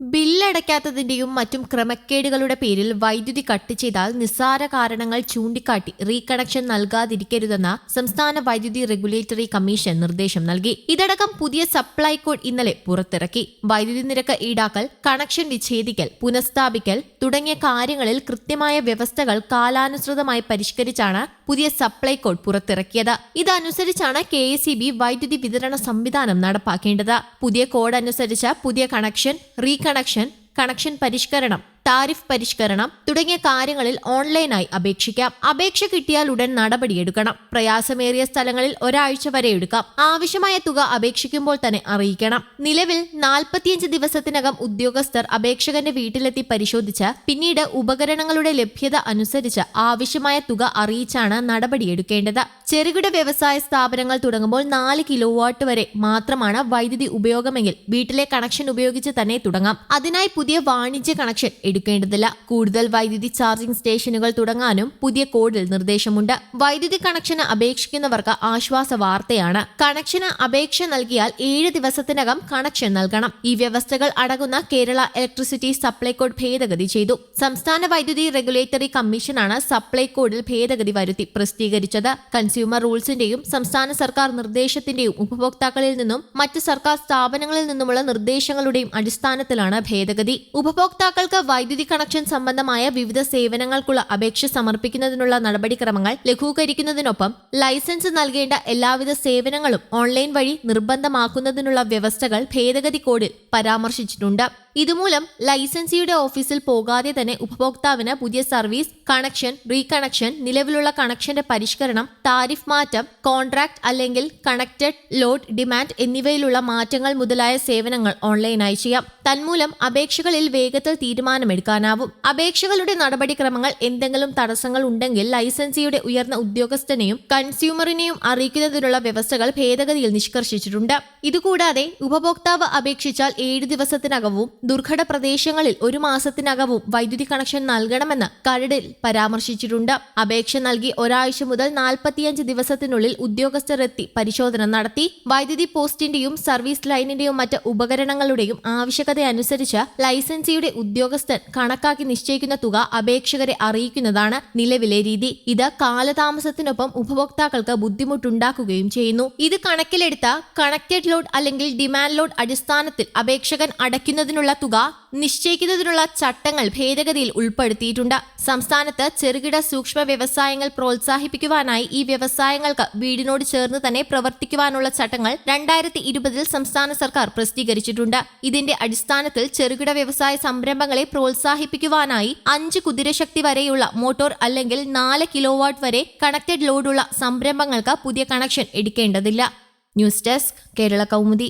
ബില്ലടയ്ക്കാത്തതിന്റെയും മറ്റും ക്രമക്കേടുകളുടെ പേരിൽ വൈദ്യുതി കട്ട് ചെയ്താൽ നിസ്സാര കാരണങ്ങൾ ചൂണ്ടിക്കാട്ടി റീകണക്ഷൻ നൽകാതിരിക്കരുതെന്ന സംസ്ഥാന വൈദ്യുതി റെഗുലേറ്ററി കമ്മീഷൻ നിർദ്ദേശം നൽകി. ഇതടക്കം പുതിയ സപ്ലൈ കോഡ് ഇന്നലെ പുറത്തിറക്കി. വൈദ്യുതി നിരക്ക് ഈടാക്കൽ കണക്ഷൻ വിച്ഛേദിക്കൽ പുനഃസ്ഥാപിക്കൽ തുടങ്ങിയ കാര്യങ്ങളിൽ കൃത്യമായ വ്യവസ്ഥകൾ കാലാനുസൃതമായി പരിഷ്കരിച്ചാണ് പുതിയ സപ്ലൈ കോഡ് പുറത്തിറക്കിയത്. ഇതനുസരിച്ചാണ് കെ എസ് വൈദ്യുതി വിതരണ സംവിധാനം നടപ്പാക്കേണ്ടത്. പുതിയ കോഡ് അനുസരിച്ച് പുതിയ കണക്ഷൻ റീകണക്ഷൻ കണക്ഷൻ കണക്ഷൻ പരിഷ്കരണം താരിഫ് പരിഷ്കരണം തുടങ്ങിയ കാര്യങ്ങളിൽ ഓൺലൈനായി അപേക്ഷിക്കാം. അപേക്ഷ കിട്ടിയാൽ ഉടൻ നടപടിയെടുക്കണം പ്രയാസമേറിയ സ്ഥലങ്ങളിൽ ഒരാഴ്ച വരെ എടുക്കാം. ആവശ്യമായ തുക അപേക്ഷിക്കുമ്പോൾ തന്നെ അറിയിക്കണം. നിലവിൽ നാൽപ്പത്തിയഞ്ച് ദിവസത്തിനകം ഉദ്യോഗസ്ഥർ അപേക്ഷകന്റെ വീട്ടിലെത്തി പരിശോധിച്ച് പിന്നീട് ഉപകരണങ്ങളുടെ ലഭ്യത അനുസരിച്ച് ആവശ്യമായ തുക അറിയിച്ചാണ് നടപടിയെടുക്കേണ്ടത് ചെറുകിട വ്യവസായ സ്ഥാപനങ്ങൾ തുടങ്ങുമ്പോൾ നാല് കിലോ വാട്ട് വരെ മാത്രമാണ് വൈദ്യുതി ഉപയോഗമെങ്കിൽ വീട്ടിലെ കണക്ഷൻ ഉപയോഗിച്ച് തന്നെ തുടങ്ങാം. അതിനായി പുതിയ വാണിജ്യ കണക്ഷൻ എടുക്കേണ്ടതില്ല. കൂടുതൽ വൈദ്യുതി ചാർജിംഗ് സ്റ്റേഷനുകൾ തുടങ്ങാനും പുതിയ കോഡിൽ നിർദ്ദേശമുണ്ട്. വൈദ്യുതി കണക്ഷന് അപേക്ഷിക്കുന്നവർക്ക് ആശ്വാസ വാർത്തയാണ്. കണക്ഷന് അപേക്ഷ നൽകിയാൽ ഏഴ് ദിവസത്തിനകം കണക്ഷൻ നൽകണം. ഈ വ്യവസ്ഥകൾ അടങ്ങുന്ന കേരള ഇലക്ട്രിസിറ്റി സപ്ലൈ കോഡ് ഭേദഗതി ചെയ്തു. സംസ്ഥാന വൈദ്യുതി റെഗുലേറ്ററി കമ്മീഷനാണ് സപ്ലൈ കോഡിൽ ഭേദഗതി വരുത്തി പ്രസിദ്ധീകരിച്ചത്. റൂൾസിന്റെയും സംസ്ഥാന സർക്കാർ നിർദ്ദേശത്തിന്റെയും ഉപഭോക്താക്കളിൽ നിന്നും മറ്റ് സർക്കാർ സ്ഥാപനങ്ങളിൽ നിന്നുമുള്ള നിർദ്ദേശങ്ങളുടെയും അടിസ്ഥാനത്തിലാണ് ഭേദഗതി. ഉപഭോക്താക്കൾക്ക് വൈദ്യുതി കണക്ഷൻ സംബന്ധമായ വിവിധ സേവനങ്ങൾക്കുള്ള അപേക്ഷ സമർപ്പിക്കുന്നതിനുള്ള നടപടിക്രമങ്ങൾ ലഘൂകരിക്കുന്നതിനൊപ്പം ലൈസൻസ് നൽകേണ്ട എല്ലാവിധ സേവനങ്ങളും ഓൺലൈൻ വഴി നിർബന്ധമാക്കുന്നതിനുള്ള വ്യവസ്ഥകൾ ഭേദഗതി കോഡിൽ പരാമർശിച്ചിട്ടുണ്ട്. ഇതുമൂലം ലൈസൻസിയുടെ ഓഫീസിൽ പോകാതെ തന്നെ ഉപഭോക്താവിന് പുതിയ സർവീസ് കണക്ഷൻ റീകണക്ഷൻ നിലവിലുള്ള കണക്ഷന്റെ പരിഷ്കരണം താരിഫ് മാറ്റം കോൺട്രാക്ട് അല്ലെങ്കിൽ കണക്റ്റഡ് ലോഡ് ഡിമാൻഡ് എന്നിവയിലുള്ള മാറ്റങ്ങൾ മുതലായ സേവനങ്ങൾ ഓൺലൈനായി ചെയ്യാം. തന്മൂലം അപേക്ഷകളിൽ വേഗത്തിൽ തീരുമാനമെടുക്കാനാവും. അപേക്ഷകളുടെ നടപടിക്രമങ്ങൾ എന്തെങ്കിലും തടസ്സങ്ങൾ ഉണ്ടെങ്കിൽ ലൈസൻസിയുടെ ഉയർന്ന ഉദ്യോഗസ്ഥനെയും കൺസ്യൂമറിനെയും അറിയിക്കുന്നതിനുള്ള വ്യവസ്ഥകൾ ഭേദഗതിയിൽ നിഷ്കർഷിച്ചിട്ടുണ്ട്. ഇതുകൂടാതെ ഉപഭോക്താവ് അപേക്ഷിച്ചാൽ ഏഴ് ദിവസത്തിനകവും ദുർഘട പ്രദേശങ്ങളിൽ ഒരു മാസത്തിനകവും വൈദ്യുതി കണക്ഷൻ നൽകണമെന്ന് കരടിൽ പരാമർശിച്ചിട്ടുണ്ട്. അപേക്ഷ നൽകി ഒരാഴ്ച മുതൽ നാൽപ്പത്തിയഞ്ച് ദിവസത്തിനുള്ളിൽ ഉദ്യോഗസ്ഥർ എത്തി പരിശോധന നടത്തി. വൈദ്യുതി പോസ്റ്റിന്റെയും സർവീസ് ലൈനിന്റെയും മറ്റ് ഉപകരണങ്ങളുടെയും ആവശ്യകത അനുസരിച്ച് ലൈസൻസിയുടെ ഉദ്യോഗസ്ഥൻ കണക്കാക്കി നിശ്ചയിക്കുന്ന തുക അപേക്ഷകരെ അറിയിക്കുന്നതാണ് നിലവിലെ രീതി. ഇത് കാലതാമസത്തിനൊപ്പം ഉപഭോക്താക്കൾക്ക് ബുദ്ധിമുട്ടുണ്ടാക്കുകയും ചെയ്യുന്നു. ഇത് കണക്കിലെടുത്ത കണക്റ്റഡ് ലോഡ് അല്ലെങ്കിൽ ഡിമാൻഡ് ലോഡ് അടിസ്ഥാനത്തിൽ അപേക്ഷകൻ അടയ്ക്കുന്നതിനുള്ള തുക നിശ്ചയിക്കുന്നതിനുള്ള ചട്ടങ്ങൾ ഭേദഗതിയിൽ ഉൾപ്പെടുത്തിയിട്ടുണ്ട്. സംസ്ഥാനത്ത് ചെറുകിട സൂക്ഷ്മ വ്യവസായങ്ങൾ പ്രോത്സാഹിപ്പിക്കുവാനായി ഈ വ്യവസായങ്ങൾക്ക് വീടിനോട് ചേർന്ന് തന്നെ പ്രവർത്തിക്കുവാനുള്ള ചട്ടങ്ങൾ രണ്ടായിരത്തി ഇരുപതിൽ സംസ്ഥാന സർക്കാർ പ്രസിദ്ധീകരിച്ചിട്ടുണ്ട്. ഇതിന്റെ അടിസ്ഥാനത്തിൽ ചെറുകിട വ്യവസായ സംരംഭങ്ങളെ പ്രോത്സാഹിപ്പിക്കുവാനായി അഞ്ച് കുതിരശക്തി വരെയുള്ള മോട്ടോർ അല്ലെങ്കിൽ നാല് കിലോവാട്ട് വരെ കണക്റ്റഡ് ലോഡുള്ള സംരംഭങ്ങൾക്ക് പുതിയ connection എടുക്കേണ്ടതില്ല. News desk Kerala Kaumudi.